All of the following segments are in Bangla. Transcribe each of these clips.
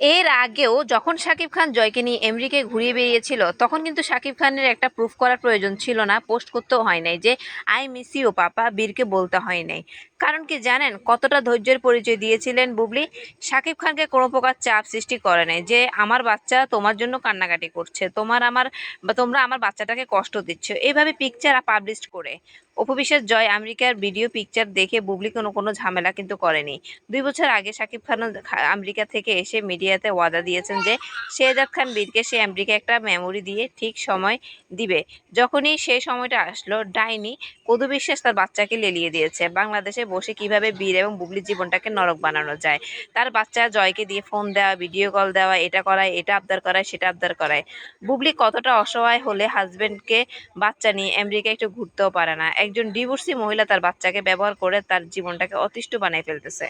এর আগেও যখন শাকিব খান জয়কে নিয়ে এমরিকে ঘুরিয়ে বেরিয়েছিল তখন কিন্তু শাকিব খানের একটা প্রুফ করার প্রয়োজন ছিল না পোস্ট করতেও হয় নাই যে আই মিস ইউ পাপা, বীরকে বলতে হয় নাই। কারণ কি জানেন, কতটা ধৈর্যের পরিচয় দিয়েছিলেন বুবলি, শাকিব খানকে কোনো প্রকার চাপ সৃষ্টি করে নাই যে, আমার বাচ্চা তোমার জন্য কান্নাকাটি করছে, তোমার আমার তোমরা আমার বাচ্চাটাকে কষ্ট দিচ্ছ। এইভাবে পিকচার পাবলিশ করে অপবিশ্বাস জয় আমেরিকার ভিডিও পিকচার দেখে বুবলি কোনো কোনো ঝামেলা কিন্তু করেনি। দুই বছর আগে শাকিব খান আমেরিকা থেকে এসে মিডিয়াতে ওয়াদা দিয়েছেন যে শেহজাদ খান বীরকে সে আমেরিকা একটা মেমোরি দিয়ে ঠিক সময় দিবে। যখনই সেই সময়টা আসলো, ডাইনি কদু বিশ্বাস তার বাচ্চাকে লেলিয়ে দিয়েছে। বাংলাদেশে বসে কীভাবে বীর এবং বুবলির জীবনটাকে নরক বানানো যায়। তার বাচ্চা জয়কে দিয়ে ফোন দেওয়া ভিডিও কল দেওয়া, এটা করায়, এটা আবদার করায়, সেটা আবদার করায়। বুবলি কতটা অসহায় হলে হাজবেন্ডকে বাচ্চা নিয়ে আমেরিকা একটু ঘুরতেও পারে না। একজন ডিভোর্সি মহিলা তার বাচ্চাকে ব্যবহার করে তার জীবনটাকে অতিষ্ঠ বানিয়ে ফেলতেছে।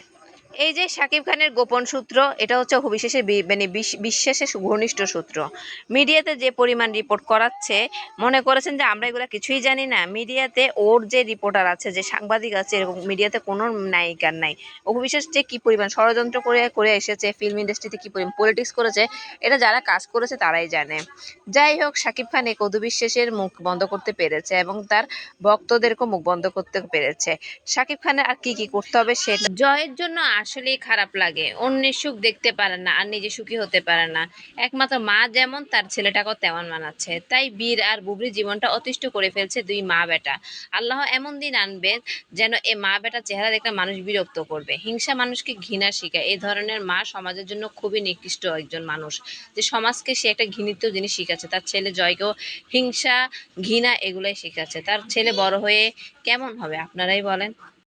এই যে শাকিব খানের গোপন সূত্র, এটা হচ্ছে মানে বিশ- বিশ্বাসের ঘনিষ্ঠ সূত্র। মিডিয়াতে যে পরিমাণ রিপোর্ট করাচ্ছে, মনে করেছেন যে আমরা এগুলো কিছুই জানি না। মিডিয়াতে ওর যে রিপোর্টার আছে, যে সাংবাদিক আছে, এরকম মিডিয়াতে কোনো নায়িকার নাই। অভিবিশ্বাস যে কি পরিমাণ ষড়যন্ত্র করে করে এসেছে ফিল্ম ইন্ডাস্ট্রিতে কি পরিমাণ পলিটিক্স করেছে, এটা যারা কাজ করেছে তারাই জানে। যাই হোক, শাকিব খান এক কদু বিশ্বাসের মুখ বন্ধ করতে পেরেছে এবং তার ভক্তদেরকেও মুখ বন্ধ করতে পেরেছে। শাকিব খানের আর কি কি করতে হবে সেটা জয়ের জন্য আসলেই খারাপ লাগে। অন্যের সুখ দেখতে পারে না, আর নিজে সুখী হতে পারে না। একমাত্র মা যেমন, তার ছেলেটাকেও তেমন মানাচ্ছে। তাই বীর আর বুবলির জীবনটা অতিষ্ঠ করে ফেলছে দুই মা বেটা আল্লাহ এমন দিন আনবে যেন এ মা বেটা চেহারা দেখলে মানুষ বিরক্ত করবে। হিংসা মানুষকে ঘৃণা শিখায়। এই ধরনের মা সমাজের জন্য খুবই নিকৃষ্ট একজন মানুষ। যে সমাজকে সে একটা ঘৃণিত জিনিস শিখাচ্ছে। তার ছেলে জয়কেও হিংসা, ঘৃণা এগুলাই শিখাচ্ছে। তার ছেলে বড় হয়ে কেমন হবে, আপনারাই বলেন।